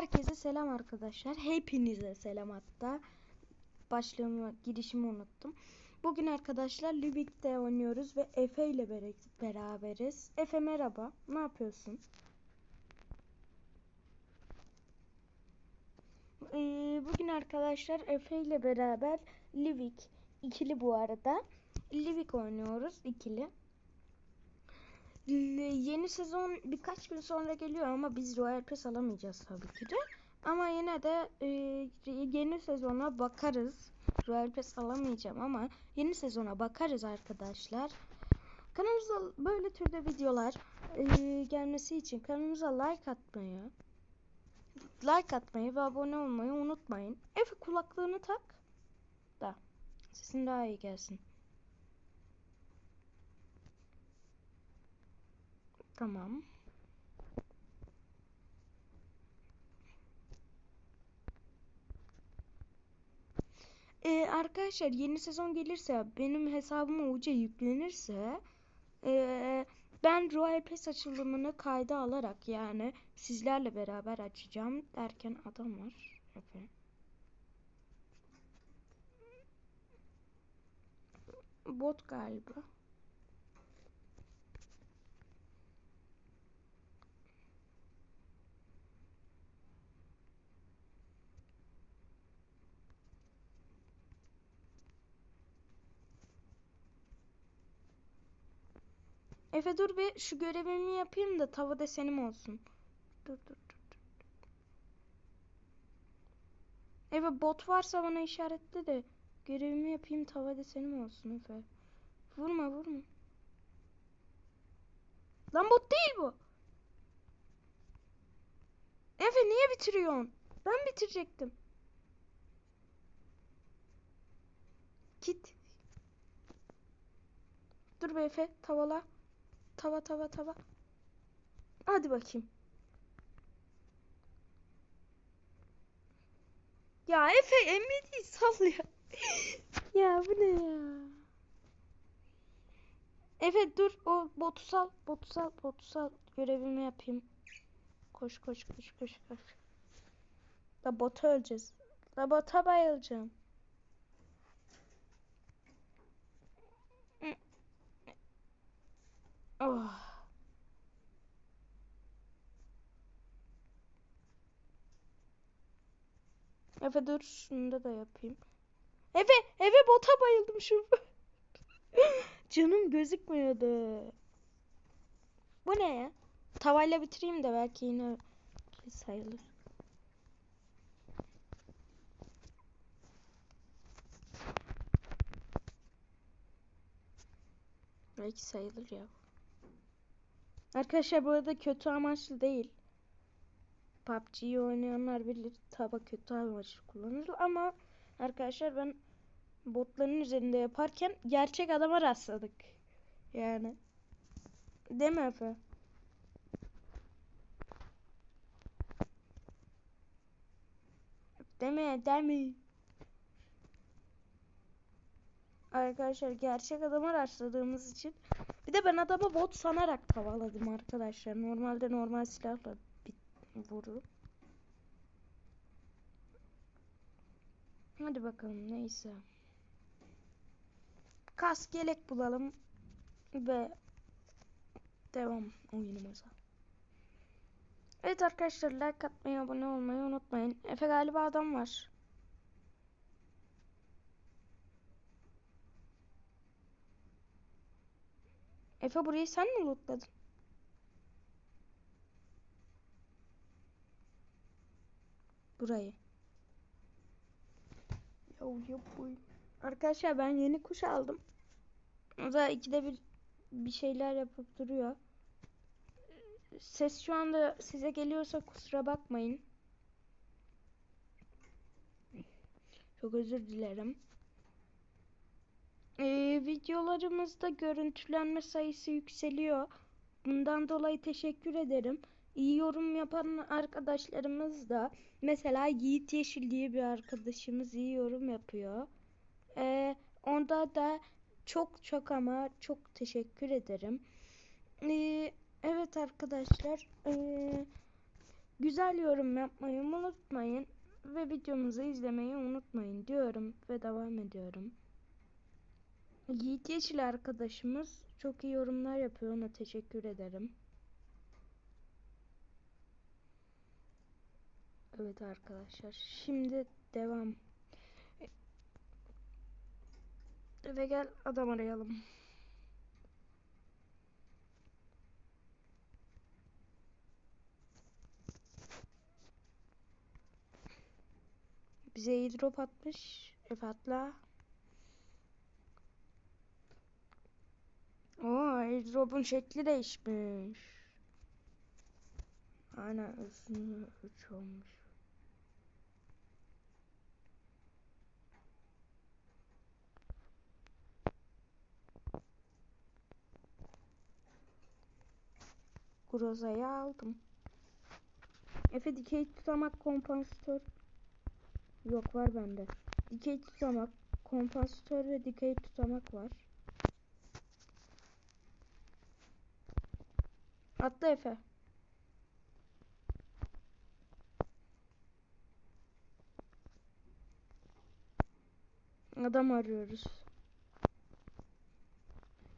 Herkese selam arkadaşlar. Hepinize selam hatta. Başlığımı, girişimi unuttum. Bugün arkadaşlar Lübik'te oynuyoruz ve Efe ile beraberiz. Efe merhaba. Ne yapıyorsun? Ee, bugün arkadaşlar Efe ile beraber Livik ikili bu arada. Livik oynuyoruz ikili. Yeni sezon birkaç gün sonra geliyor ama biz Royal Pass alamayacağız tabii ki de. Ama yine de e, yeni sezona bakarız. Royal Pass alamayacağım ama yeni sezona bakarız arkadaşlar. Kanalımıza böyle türde videolar e, gelmesi için kanalımıza like atmayı, like atmayı ve abone olmayı unutmayın. Efe kulaklığını tak da sesin daha iyi gelsin. Tamam. Ee, arkadaşlar yeni sezon gelirse benim hesabıma UC yüklenirse ee, ben Royal Pass açılımını kayda alarak yani sizlerle beraber açacağım derken adam var. Efe. Bot galiba. Efe dur bir şu görevimi yapayım da tava desenim olsun. Dur dur dur. dur. Efe bot varsa bana işaretle de görevimi yapayım tava desenim olsun Efe. Vurma vurma. Lan bot değil bu. Efe niye bitiriyorsun? Ben bitirecektim. Git. Dur be Efe tavala. Tava tava tava. Hadi bakayım. Ya Efe emmi sal ya. ya bu ne ya? Efe dur o botu sal. Botu sal. Botu sal. Görevimi yapayım. Koş koş koş koş koş. Da bota öleceğiz. Da bota bayılacağım. Oh. Efe dur şunu da yapayım. Efe, Efe bota bayıldım şu. Canım gözükmüyordu. Bu ne ya? Tavayla bitireyim de belki yine sayılır. Belki sayılır ya. Arkadaşlar bu arada kötü amaçlı değil. PUBG'yi oynayanlar bilir taba kötü amaçlı kullanılır ama arkadaşlar ben botların üzerinde yaparken gerçek adama rastladık. Yani. Değil mi Efe? Değil mi? Değil mi? Arkadaşlar gerçek adama rastladığımız için bir de ben adamı bot sanarak tavaladım arkadaşlar. Normalde normal silahla vururum. Hadi bakalım neyse. Kas gelek bulalım ve devam oyunumuza. Evet arkadaşlar like atmayı abone olmayı unutmayın. Efe galiba adam var. Efe burayı sen mi lootladın? Burayı. Ya yapayım. Arkadaşlar ben yeni kuş aldım. O da ikide bir bir şeyler yapıp duruyor. Ses şu anda size geliyorsa kusura bakmayın. Çok özür dilerim. Ee, videolarımızda görüntülenme sayısı yükseliyor. Bundan dolayı teşekkür ederim. İyi yorum yapan arkadaşlarımız da mesela Yiğit Yeşil diye bir arkadaşımız iyi yorum yapıyor. Ee, onda da çok çok ama çok teşekkür ederim. Ee, evet arkadaşlar ee, güzel yorum yapmayı unutmayın ve videomuzu izlemeyi unutmayın diyorum ve devam ediyorum. Yiğit Yeşil arkadaşımız çok iyi yorumlar yapıyor ona teşekkür ederim. Evet arkadaşlar şimdi devam. Eve gel adam arayalım. Bize airdrop atmış. Efe atla. Oo airdrop'un şekli değişmiş. Aynen üstünde 3 olmuş. Groza'yı aldım. Efe dikey tutamak kompansatör yok var bende. Dikey tutamak, kompansatör ve dikey tutamak var. Atla Efe. Adam arıyoruz.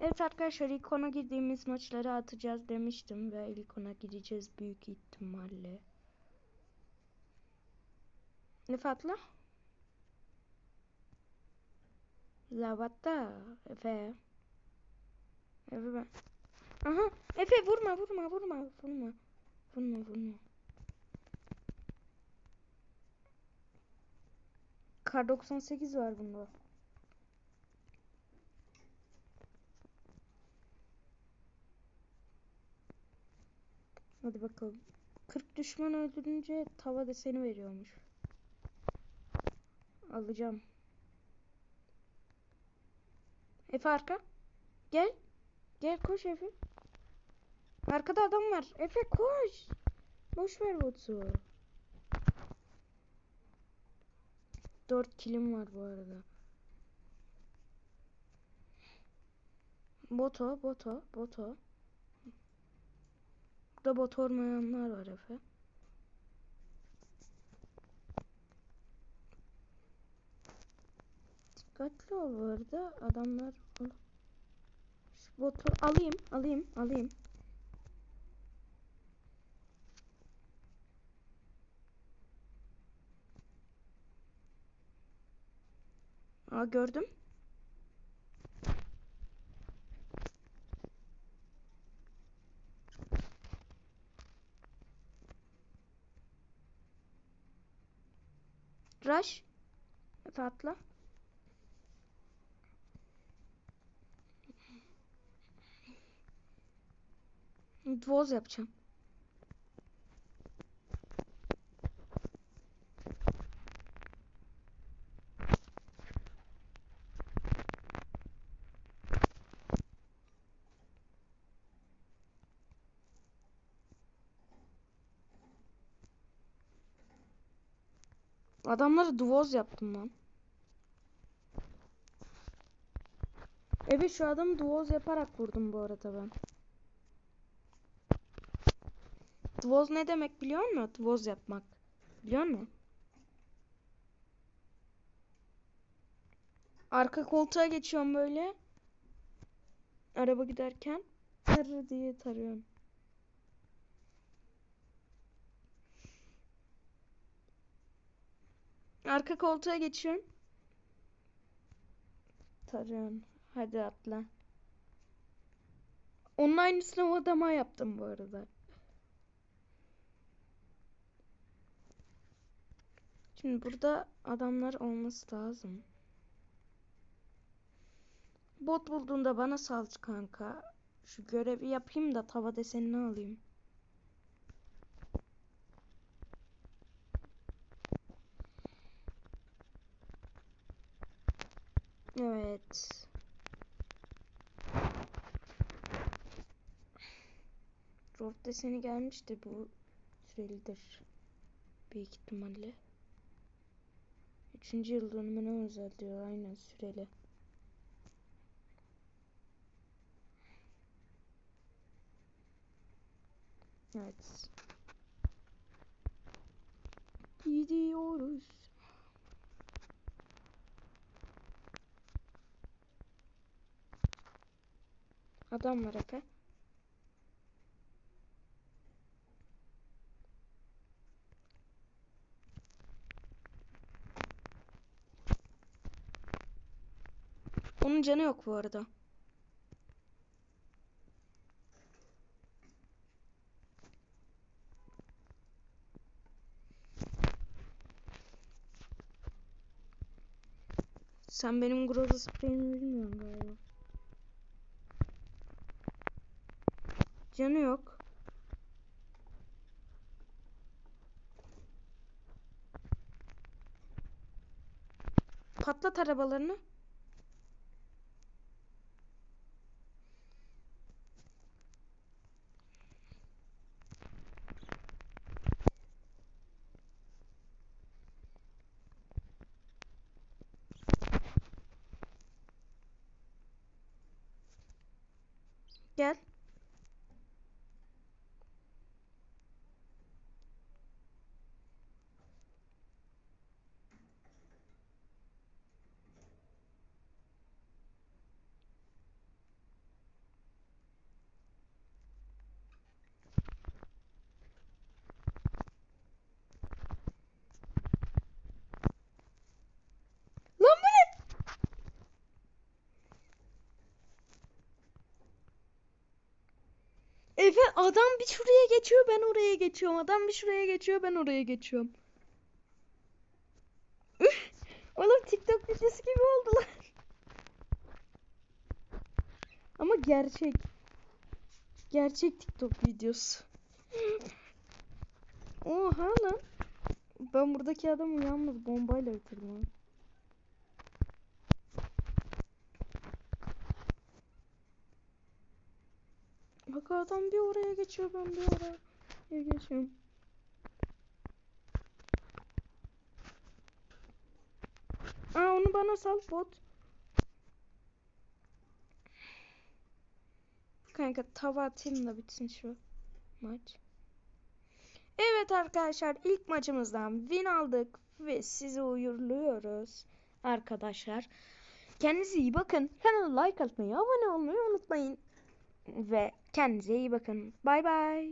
Evet arkadaşlar ilk ona girdiğimiz maçları atacağız demiştim ve ilk ona gireceğiz büyük ihtimalle. Ne fatla? Lavatta Efe. Efe ben. Aha Efe vurma vurma vurma vurma. Vurma vurma. Kar 98 var bunda. Hadi bakalım. 40 düşman öldürünce tava deseni veriyormuş. Alacağım. Efe arka. Gel. Gel koş Efe. Arkada adam var. Efe koş. Boş ver botu. 4 kilim var bu arada. Boto, boto, boto. Burada bot olmayanlar var Efe. Dikkatli ol bu arada. Adamlar Şu botu alayım, alayım, alayım. Aa gördüm. Rush. Atla. Dvoz yapacağım. Adamları duvoz yaptım lan. Evet şu adamı duvoz yaparak vurdum bu arada ben. Duvoz ne demek biliyor musun? Duvoz yapmak. Biliyor musun? Arka koltuğa geçiyorum böyle. Araba giderken. Tarı diye tarıyorum. Arka koltuğa geçiyorum. Tarıyorum. Hadi atla. Onun aynısını o adama yaptım bu arada. Şimdi burada adamlar olması lazım. Bot bulduğunda bana sal kanka. Şu görevi yapayım da tava desenini alayım. Evet. Rof deseni gelmişti bu sürelidir. Büyük ihtimalle. Üçüncü yıl dönümüne özel diyor. Aynen süreli. Evet. gidiyoruz. Adam var Efe. Onun canı yok bu arada. Sen benim groza spreyimi bilmiyorsun galiba. Canı yok. Patlat arabalarını. Gel. Lan bu ne? Efe adam bir şuraya geçiyor ben oraya geçiyorum. Adam bir şuraya geçiyor ben oraya geçiyorum. Üf! Oğlum TikTok videosu gibi oldular. Ama gerçek. Gerçek TikTok videosu. Oha lan. Ben buradaki adamı yalnız bombayla bitirdim. Bak adam bir oraya geçiyor ben bir oraya geçiyorum. Aa onu bana sal bot. Kanka tava atayım da bitsin şu maç. Evet arkadaşlar ilk maçımızdan win aldık ve sizi uyurluyoruz arkadaşlar. Kendinize iyi bakın. Kanala like atmayı, abone olmayı unutmayın. Ve kendinize iyi bakın. Bay bay.